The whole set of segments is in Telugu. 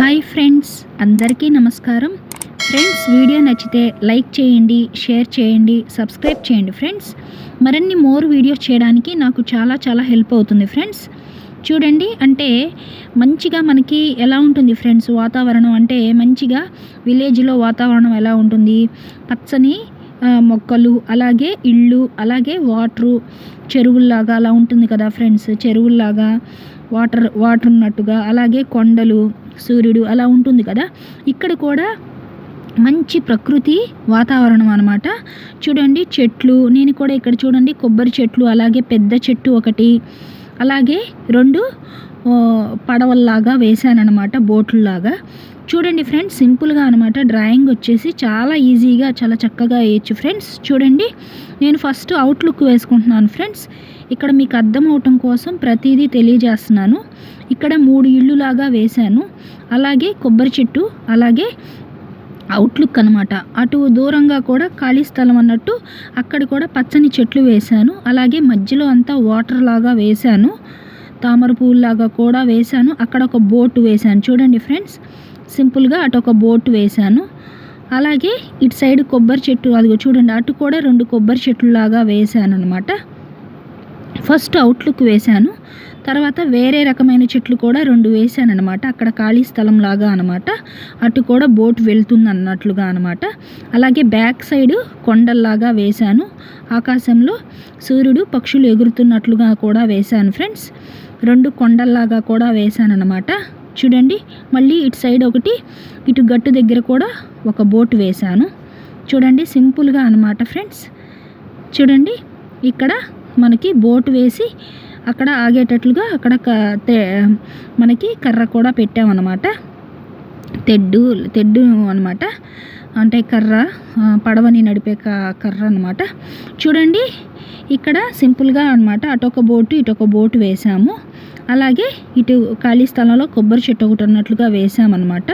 హాయ్ ఫ్రెండ్స్ అందరికీ నమస్కారం. ఫ్రెండ్స్ వీడియో నచ్చితే లైక్ చేయండి షేర్ చేయండి సబ్స్క్రైబ్ చేయండి ఫ్రెండ్స్. మరిన్ని మోర్ వీడియోస్ చేయడానికి నాకు చాలా చాలా హెల్ప్ అవుతుంది ఫ్రెండ్స్. చూడండి అంటే మంచిగా మనకి ఎలా ఉంటుంది ఫ్రెండ్స్ వాతావరణం? అంటే మంచిగా విలేజ్లో వాతావరణం ఎలా ఉంటుంది? పచ్చని మొక్కలు అలాగే ఇళ్ళు అలాగే వాటరు చెరువుల్లాగా అలా ఉంటుంది కదా ఫ్రెండ్స్ చెరువుల్లాగా. వాటర్ వాటర్ ఉన్నట్టుగా అలాగే కొండలు సూర్యుడు అలా ఉంటుంది కదా. ఇక్కడ కూడా మంచి ప్రకృతి వాతావరణం అనమాట చూడండి చెట్లు నేను కూడా ఇక్కడ చూడండి కొబ్బరి చెట్లు అలాగే పెద్ద చెట్టు ఒకటి అలాగే రెండు పడవల్లాగా వేశానమాట బోట్లలాగా. చూడండి ఫ్రెండ్స్ సింపుల్గా అనమాట డ్రాయింగ్ వచ్చేసి చాలా ఈజీగా చాలా చక్కగా వేయచ్చు ఫ్రెండ్స్. చూడండి నేను ఫస్ట్ అవుట్లుక్ వేసుకుంటున్నాను ఫ్రెండ్స్. ఇక్కడ మీకు అర్థం అవటం కోసం ప్రతిదీ తెలియజేస్తున్నాను. ఇక్కడ మూడు ఇళ్ళులాగా వేశాను. అలాగే కొబ్బరి చెట్టు అలాగే అవుట్లుక్ అనమాట అటు దూరంగా కూడా ఖాళీ స్థలం అన్నట్టు అక్కడ కూడా పచ్చని చెట్లు వేశాను. అలాగే మధ్యలో అంతా వాటర్ లాగా వేశాను. తామర పువ్వులాగా కూడా వేశాను. అక్కడ ఒక బోటు వేశాను. చూడండి ఫ్రెండ్స్ సింపుల్గా అటు ఒక బోటు వేశాను. అలాగే ఇటు సైడ్ కొబ్బరి చెట్టు అదిగో చూడండి అటు కూడా రెండు కొబ్బరి చెట్లు లాగా వేశాను అనమాట ఫస్ట్ అవుట్లుక్ వేశాను. తర్వాత వేరే రకమైన చెట్లు కూడా రెండు వేశాను అనమాట అక్కడ ఖాళీ స్థలం లాగా అనమాట అటు కూడా బోట్ వెళ్తుంది అన్నట్లుగా అనమాట అలాగే బ్యాక్ సైడ్ కొండల్లాగా వేశాను. ఆకాశంలో సూర్యుడు పక్షులు ఎగురుతున్నట్లుగా కూడా వేశాను ఫ్రెండ్స్. రెండు కొండల్లాగా కూడా వేశాను అనమాట చూడండి మళ్ళీ ఇటు సైడ్ ఒకటి ఇటు గట్టు దగ్గర కూడా ఒక బోట్ వేశాను. చూడండి సింపుల్గా అనమాట ఫ్రెండ్స్. చూడండి ఇక్కడ మనకి బోట్ వేసి అక్కడ ఆగేటట్లుగా అక్కడ క- మనకి కర్ర కూడా పెట్టామన్నమాట. తెడ్డు తెడ్డు అనమాట అంటే కర్ర పడవని నడిపే క- కర్ర అనమాట చూడండి ఇక్కడ సింపుల్గా అనమాట అటొక బోటు ఇటొక బోటు వేసాము. అలాగే ఇటు ఖాళీ స్థలంలో కొబ్బరి చెట్టు ఒకటి ఉన్నట్లుగా వేసామన్నమాట.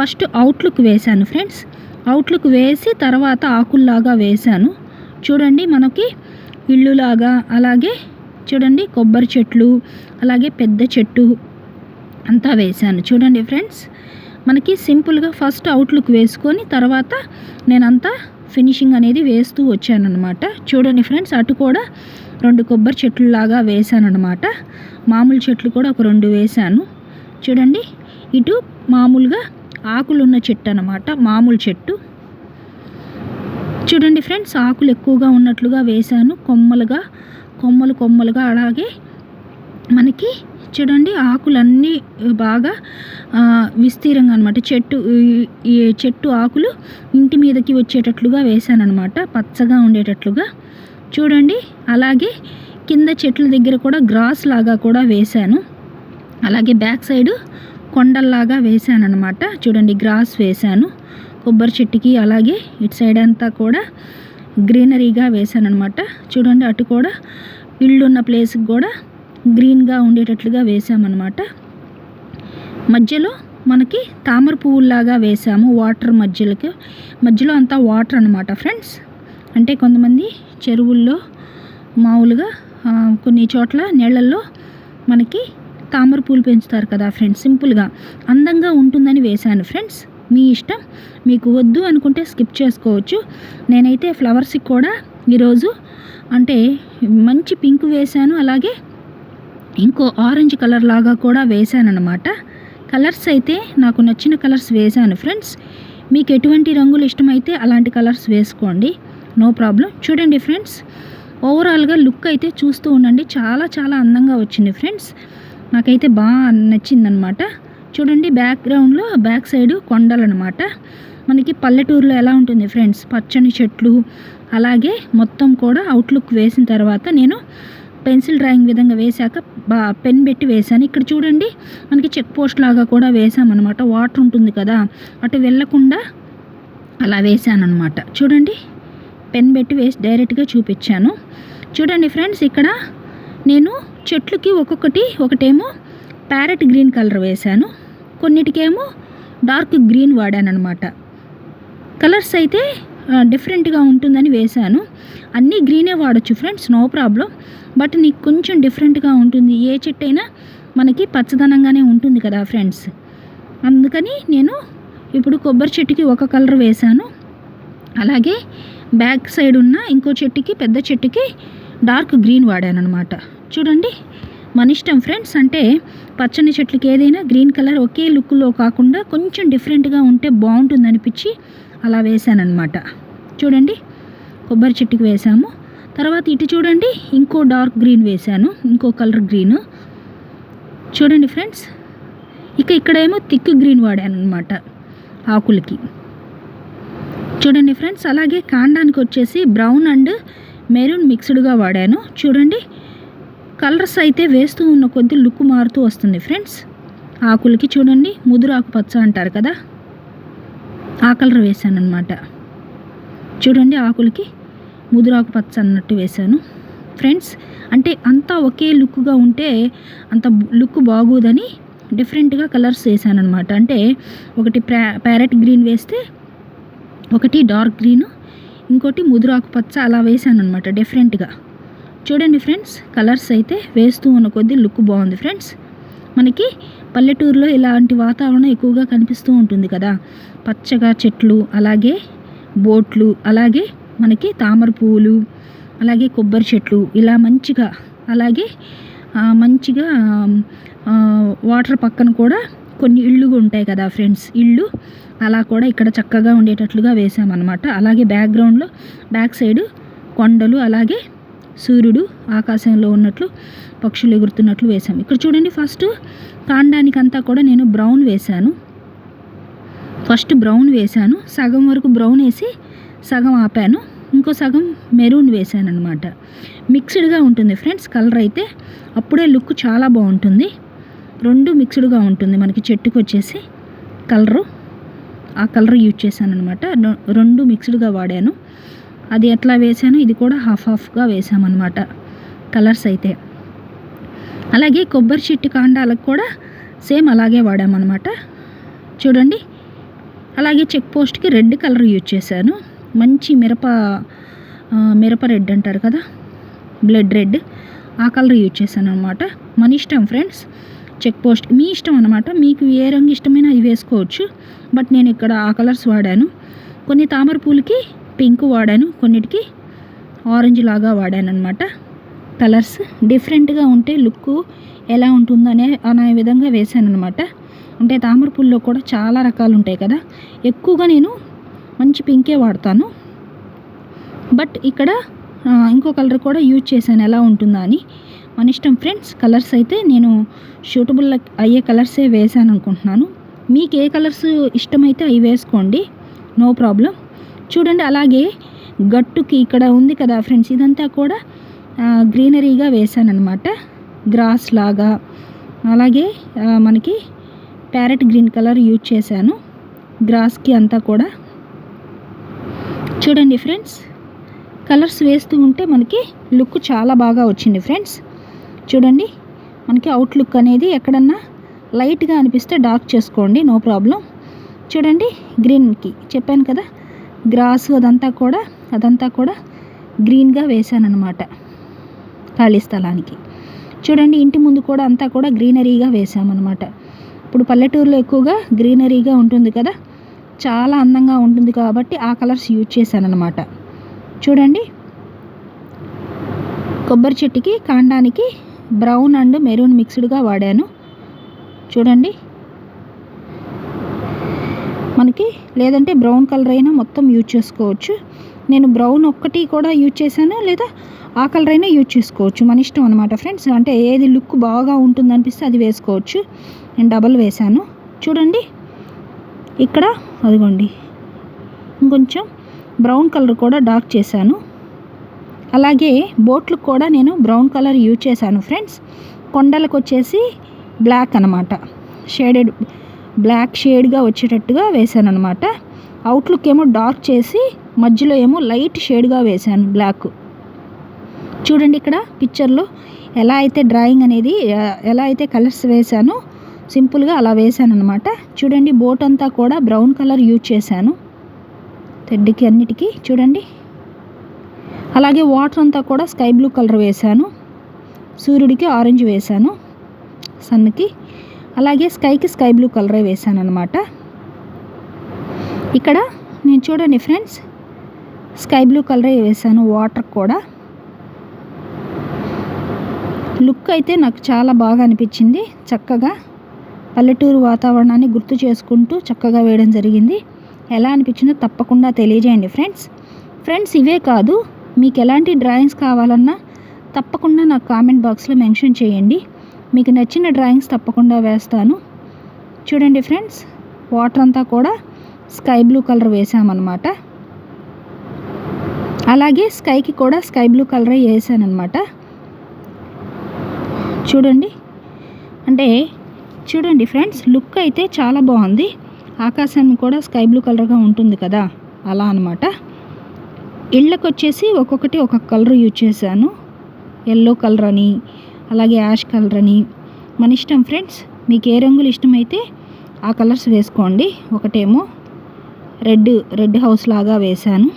ఫస్ట్ అవుట్లుక్ వేశాను ఫ్రెండ్స్. అవుట్లుక్ వేసి తర్వాత ఆకుల్లాగా వేశాను. చూడండి మనకి ఇల్లులాగా. అలాగే చూడండి కొబ్బరి చెట్లు అలాగే పెద్ద చెట్టు అంతా వేశాను. చూడండి ఫ్రెండ్స్ మనకి సింపుల్గా ఫస్ట్ అవుట్లుక్ వేసుకొని తర్వాత నేనంతా ఫినిషింగ్ అనేది వేస్తూ వచ్చానమాట చూడండి ఫ్రెండ్స్ అటు కూడా రెండు కొబ్బరి చెట్లు లాగా మామూలు చెట్లు కూడా ఒక రెండు వేశాను. చూడండి ఇటు మామూలుగా ఆకులు ఉన్న చెట్టు అనమాట మామూలు చెట్టు. చూడండి ఫ్రెండ్స్ ఆకులు ఎక్కువగా ఉన్నట్లుగా వేశాను. కొమ్మలుగా కొమ్మలు కొమ్మలుగా అలాగే మనకి చూడండి ఆకులన్నీ బాగా విస్తీరంగా అనమాట చెట్టు ఈ- ఈ చెట్టు ఆకులు ఇంటి మీదకి వచ్చేటట్లుగా వేశానమాట పచ్చగా ఉండేటట్లుగా. చూడండి అలాగే కింద చెట్ల దగ్గర కూడా గ్రాస్ లాగా కూడా వేశాను. అలాగే బ్యాక్ సైడ్ కొండల్లాగా వేశాను అనమాట చూడండి గ్రాస్ వేశాను. కొబ్బరి చెట్టుకి అలాగే ఇటు సైడ్ అంతా కూడా గ్రీనరీగా వేశాను అనమాట చూడండి అటు కూడా ఇల్లు ఉన్న ప్లేస్కి కూడా గ్రీన్గా ఉండేటట్లుగా వేసామన్నమాట మధ్యలో మనకి తామర పువ్వులాగా వేసాము వాటర్ మధ్యలోకి. మధ్యలో అంతా వాటర్ అనమాట ఫ్రెండ్స్. అంటే కొంతమంది చెరువుల్లో మామూలుగా కొన్ని చోట్ల నీళ్ళల్లో మనకి తామర పూలు పెంచుతారు కదా ఫ్రెండ్స్ సింపుల్గా. అందంగా ఉంటుందని వేశాను ఫ్రెండ్స్. మీ ఇష్టం. మీకు వద్దు అనుకుంటే స్కిప్ చేసుకోవచ్చు. నేనైతే ఫ్లవర్స్కి కూడా ఈరోజు అంటే మంచి పింక్ వేశాను. అలాగే ఇంకో ఆరెంజ్ కలర్ లాగా కూడా వేశాను కలర్స్ అయితే నాకు నచ్చిన కలర్స్ వేశాను ఫ్రెండ్స్. మీకు ఎటువంటి రంగులు ఇష్టమైతే అలాంటి కలర్స్ వేసుకోండి. No problem. చూడండి ఫ్రెండ్స్ ఓవరాల్గా లుక్ అయితే చూస్తూ ఉండండి. చాలా చాలా అందంగా వచ్చింది ఫ్రెండ్స్. నాకైతే బాగా నచ్చిందనమాట చూడండి బ్యాక్గ్రౌండ్లో బ్యాక్ సైడ్ కొండలు అనమాట మనకి పల్లెటూరులో ఎలా ఉంటుంది ఫ్రెండ్స్ పచ్చని చెట్లు అలాగే మొత్తం కూడా అవుట్లుక్ వేసిన తర్వాత నేను పెన్సిల్ డ్రాయింగ్ విధంగా వేశాక బా పెన్ పెట్టి వేశాను. ఇక్కడ చూడండి మనకి చెక్ పోస్ట్ లాగా కూడా వేసామన్నమాట వాటర్ ఉంటుంది కదా అటు వెళ్ళకుండా అలా వేసాను అనమాట చూడండి పెన్ పెట్టి వేసి డైరెక్ట్గా చూపించాను. చూడండి ఫ్రెండ్స్ ఇక్కడ నేను చెట్లకి ఒక్కొక్కటి ఒకటేమో ప్యారెట్ గ్రీన్ కలర్ వేశాను. కొన్నిటికేమో డార్క్ గ్రీన్ వాడాను అనమాట కలర్స్ అయితే డిఫరెంట్గా ఉంటుందని వేశాను. అన్నీ గ్రీనే వాడచ్చు ఫ్రెండ్స్ నో ప్రాబ్లం. బట్ నీకు కొంచెం డిఫరెంట్గా ఉంటుంది. ఏ చెట్టు అయినా మనకి పచ్చదనంగానే ఉంటుంది కదా ఫ్రెండ్స్. అందుకని నేను ఇప్పుడు కొబ్బరి చెట్టుకి ఒక కలర్ వేశాను. అలాగే బ్యాక్ సైడ్ ఉన్న ఇంకో చెట్టుకి పెద్ద చెట్టుకి డార్క్ గ్రీన్ వాడాను అనమాట చూడండి మన ఇష్టం ఫ్రెండ్స్ అంటే పచ్చని చెట్లకి ఏదైనా గ్రీన్ కలర్ ఒకే లుక్లో కాకుండా కొంచెం డిఫరెంట్గా ఉంటే బాగుంటుంది అనిపించి అలా వేశానమాట చూడండి కొబ్బరి చెట్టుకి వేసాము తర్వాత ఇటు చూడండి ఇంకో డార్క్ గ్రీన్ వేశాను ఇంకో కలర్ గ్రీన్. చూడండి ఫ్రెండ్స్ ఇక ఇక్కడేమో థిక్ గ్రీన్ వాడాను అనమాట ఆకులకి. చూడండి ఫ్రెండ్స్ అలాగే కాండానికి వచ్చేసి బ్రౌన్ అండ్ మెరూన్ మిక్స్డ్గా వాడాను. చూడండి కలర్స్ అయితే వేస్తూ ఉన్న కొద్ది లుక్ మారుతూ వస్తుంది ఫ్రెండ్స్. ఆకులకి చూడండి ముదురు ఆకుపచ్చ అంటారు కదా. ఆ కలర్ వేసాను అనమాట చూడండి ఆకులకి ముదురు ఆకుపచ్చ అన్నట్టు వేశాను. ఫ్రెండ్స్ అంటే అంతా ఒకే లుక్గా ఉంటే అంత లుక్ బాగోదని డిఫరెంట్గా కలర్స్ వేసాను అనమాట అంటే ఒకటి ప్యా ప్యారెట్ గ్రీన్ వేస్తే ఒకటి డార్క్ గ్రీన్ ఇంకోటి ముదురు ఆకుపచ్చ అలా వేసాను అనమాట డిఫరెంట్గా చూడండి ఫ్రెండ్స్ కలర్స్ అయితే వేస్తూ ఉన్న కొద్దీ లుక్ బాగుంది ఫ్రెండ్స్. మనకి పల్లెటూరులో ఇలాంటి వాతావరణం ఎక్కువగా కనిపిస్తూ ఉంటుంది కదా. పచ్చగా చెట్లు అలాగే బోట్లు అలాగే మనకి తామర పువ్వులు అలాగే కొబ్బరి చెట్లు ఇలా మంచిగా అలాగే మంచిగా వాటర్ పక్కన కూడా కొన్ని ఇళ్ళు ఉంటాయి కదా ఫ్రెండ్స్. ఇళ్ళు అలా కూడా ఇక్కడ చక్కగా ఉండేటట్లుగా వేసామన్నమాట అలాగే బ్యాక్గ్రౌండ్లో బ్యాక్ సైడ్ కొండలు అలాగే సూర్యుడు ఆకాశంలో ఉన్నట్లు పక్షులు ఎగురుతున్నట్లు వేసాము ఇక్కడ చూడండి ఫస్ట్. కాండానికంతా కూడా నేను బ్రౌన్ వేశాను. ఫస్ట్ బ్రౌన్ వేశాను. సగం వరకు బ్రౌన్ వేసి సగం ఆపాను. ఇంకో సగం మెరూన్ వేసాను అనమాట మిక్స్డ్గా ఉంటుంది ఫ్రెండ్స్ కలర్ అయితే. అప్పుడే లుక్ చాలా బాగుంటుంది. రెండు మిక్స్డ్గా ఉంటుంది. మనకి చెట్టుకు వచ్చేసి కలరు. ఆ కలర్ యూజ్ చేశాను అనమాట రెండు మిక్స్డ్గా వాడాను. అది ఎట్లా వేసాను ఇది కూడా హాఫ్ హాఫ్గా వేసామన్నమాట కలర్స్ అయితే. అలాగే కొబ్బరి చెట్టు కాండాలకు కూడా సేమ్ అలాగే వాడామన్నమాట. చూడండి అలాగే చెక్ పోస్ట్కి రెడ్ కలర్ యూజ్ చేశాను. మంచి మిరప మిరప రెడ్ అంటారు కదా బ్లడ్ రెడ్ ఆ కలర్ యూజ్ చేశాను అనమాట మన ఇష్టం ఫ్రెండ్స్ చెక్ పోస్ట్ మీ ఇష్టం అనమాట మీకు ఏ రంగు ఇష్టమైనా అది వేసుకోవచ్చు. బట్ నేను ఇక్కడ ఆ కలర్స్ వాడాను. కొన్ని తామర పూలకి పింక్ వాడాను కొన్నిటికి ఆరెంజ్ లాగా వాడాను అనమాట కలర్స్ డిఫరెంట్గా ఉంటే లుక్ ఎలా ఉంటుందనే అనే విధంగా వేసాను అనమాట అంటే తామర పూల్లో కూడా చాలా రకాలు ఉంటాయి కదా. ఎక్కువగా నేను మంచి పింకే వాడతాను. బట్ ఇక్కడ ఇంకో కలర్ కూడా యూజ్ చేశాను. ఎలా ఉంటుందా అని. మన ఇష్టం ఫ్రెండ్స్ కలర్స్ అయితే నేను షూటబుల్ అయ్యే కలర్సే వేసాను అనుకుంటున్నాను మీకు ఏ కలర్స్ ఇష్టమైతే అవి వేసుకోండి. No problem. చూడండి అలాగే గట్టుకి ఇక్కడ ఉంది కదా ఫ్రెండ్స్ ఇదంతా కూడా గ్రీనరీగా వేసాను అనమాట గ్రాస్ లాగా. అలాగే మనకి ప్యారెట్ గ్రీన్ కలర్ యూజ్ చేశాను. గ్రాస్కి అంతా కూడా. చూడండి ఫ్రెండ్స్ కలర్స్ వేస్తూ ఉంటే మనకి లుక్ చాలా బాగా వచ్చింది ఫ్రెండ్స్ చూడండి మనకి అవుట్ లుక్ అనేది ఎక్కడన్నా లైట్గా అనిపిస్తే డార్క్ చేసుకోండి నో ప్రాబ్లం చూడండి గ్రీన్కి చెప్పాను కదా గ్రాస్ అదంతా కూడా అదంతా కూడా గ్రీన్గా వేసాను అనమాట ఖాళీ స్థలానికి. చూడండి ఇంటి ముందు కూడా అంతా కూడా గ్రీనరీగా వేసామన్నమాట ఇప్పుడు పల్లెటూరులో ఎక్కువగా గ్రీనరీగా ఉంటుంది కదా చాలా అందంగా ఉంటుంది కాబట్టి ఆ కలర్స్ యూజ్ చేశానన్నమాట. చూడండి కొబ్బరి చెట్టుకి కాండానికి బ్రౌన్ అండ్ మెరూన్ మిక్స్డ్గా వాడాను. చూడండి మనకి లేదంటే బ్రౌన్ కలర్ అయినా మొత్తం యూజ్ చేసుకోవచ్చు. నేను బ్రౌన్ ఒక్కటి కూడా యూజ్ చేశాను? లేదా ఆ కలర్ అయినా యూజ్ చేసుకోవచ్చు. మన ఇష్టం అనమాట ఫ్రెండ్స్. అంటే ఏది లుక్ బాగా ఉంటుంది అనిపిస్తే అది వేసుకోవచ్చు. నేను డబల్ వేశాను. చూడండి. ఇక్కడ అదిగోండి. ఇంకొంచెం బ్రౌన్ కలర్ కూడా డార్క్ చేశాను. అలాగే బోట్లు కూడా నేను బ్రౌన్ కలర్ యూజ్ చేశాను ఫ్రెండ్స్. కొండలకు వచ్చేసి బ్లాక్ అనమాట షేడెడ్ బ్లాక్ షేడ్గా వచ్చేటట్టుగా వేశాను అనమాట అవుట్లుక్ ఏమో డార్క్ చేసి మధ్యలో ఏమో లైట్ షేడ్గా వేశాను బ్లాక్ చూడండి ఇక్కడ పిక్చర్లో ఎలా అయితే డ్రాయింగ్ అనేది ఎలా అయితే కలర్స్ వేశానో సింపుల్గా అలా వేశాను అనమాట చూడండి బోట్ అంతా కూడా బ్రౌన్ కలర్ యూజ్ చేశాను. తెడ్డుకి అన్నిటికీ చూడండి. అలాగే వాటర్ అంతా కూడా స్కై బ్లూ కలర్ వేశాను. సూర్యుడికి ఆరెంజ్ వేశాను. సన్కి అలాగే స్కైకి స్కై బ్లూ కలరే వేసాను అనమాట ఇక్కడ నేను చూడండి ఫ్రెండ్స్ స్కై బ్లూ కలరే వేసాను వాటర్ కూడా. లుక్ అయితే నాకు చాలా బాగా అనిపించింది చక్కగా పల్లెటూరు వాతావరణాన్ని గుర్తు చేసుకుంటూ చక్కగా వేయడం జరిగింది. ఎలా అనిపించిందో తప్పకుండా తెలియజేయండి ఫ్రెండ్స్. ఫ్రెండ్స్ ఇవే కాదు మీకు ఎలాంటి డ్రాయింగ్స్ కావాలన్నా తప్పకుండా నాకు కామెంట్ బాక్స్లో మెన్షన్ చేయండి. మీకు నచ్చిన డ్రాయింగ్స్ తప్పకుండా వేస్తాను. చూడండి ఫ్రెండ్స్ వాటర్ అంతా కూడా స్కై బ్లూ కలర్ వేసామన్నమాట. అలాగే స్కైకి కూడా స్కై బ్లూ కలరే వేసానమాట చూడండి అంటే చూడండి ఫ్రెండ్స్ లుక్ అయితే చాలా బాగుంది. ఆకాశాన్ని కూడా స్కై బ్లూ కలర్గా ఉంటుంది కదా అలా అనమాట ఇళ్ళకు వచ్చేసి ఒక్కొక్కటి ఒక్కొక్క కలర్ యూజ్ చేశాను. ఎల్లో కలర్ అని అలాగే యాష్ కలర్ అని. మన ఇష్టం ఫ్రెండ్స్ మీకు ఏ రంగులు ఇష్టమైతే ఆ కలర్స్ వేసుకోండి. ఒకటేమో రెడ్ రెడ్ హౌస్ లాగా వేశాను.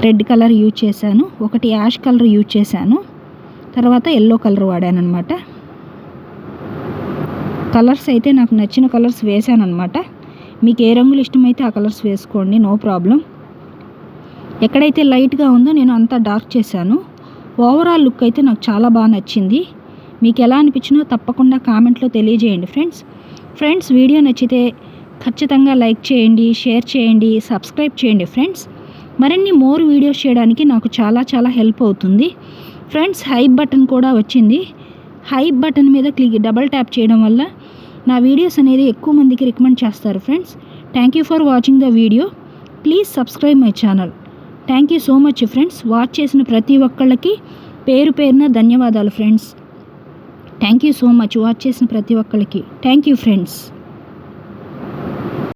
రెడ్ కలర్ యూజ్ చేశాను. ఒకటి యాష్ కలర్ యూజ్ చేశాను. తర్వాత ఎల్లో కలర్ వాడాను అనమాట కలర్స్ అయితే నాకు నచ్చిన కలర్స్ వేసాను అనమాట మీకు ఏ రంగులు ఇష్టమైతే ఆ కలర్స్ వేసుకోండి. No problem. ఎక్కడైతే లైట్గా ఉందో నేను అంతా డార్క్ చేశాను. ఓవరాల్ లుక్ అయితే నాకు చాలా బాగా నచ్చింది. మీకు ఎలా అనిపించినో తప్పకుండా కామెంట్లో తెలియజేయండి ఫ్రెండ్స్. ఫ్రెండ్స్ వీడియో నచ్చితే ఖచ్చితంగా లైక్ చేయండి షేర్ చేయండి సబ్స్క్రైబ్ చేయండి ఫ్రెండ్స్. మరిన్ని మోర్ వీడియోస్ చేయడానికి నాకు చాలా చాలా హెల్ప్ అవుతుంది. ఫ్రెండ్స్ హైప్ బటన్ కూడా వచ్చింది. హైప్ బటన్ మీద క్లిక్ డబల్ ట్యాప్ చేయడం వల్ల నా వీడియోస్ అనేది ఎక్కువ మందికి రికమెండ్ చేస్తారు friends. Thank you for watching the video. Please subscribe my channel. Thank you so much friends watch చేసిన ప్రతి ఒక్కళ్ళకి పేరు పేరున ధన్యవాదాలు friends thank you so much watch చేసిన ప్రతి ఒక్కళ్ళకి. Thank you friends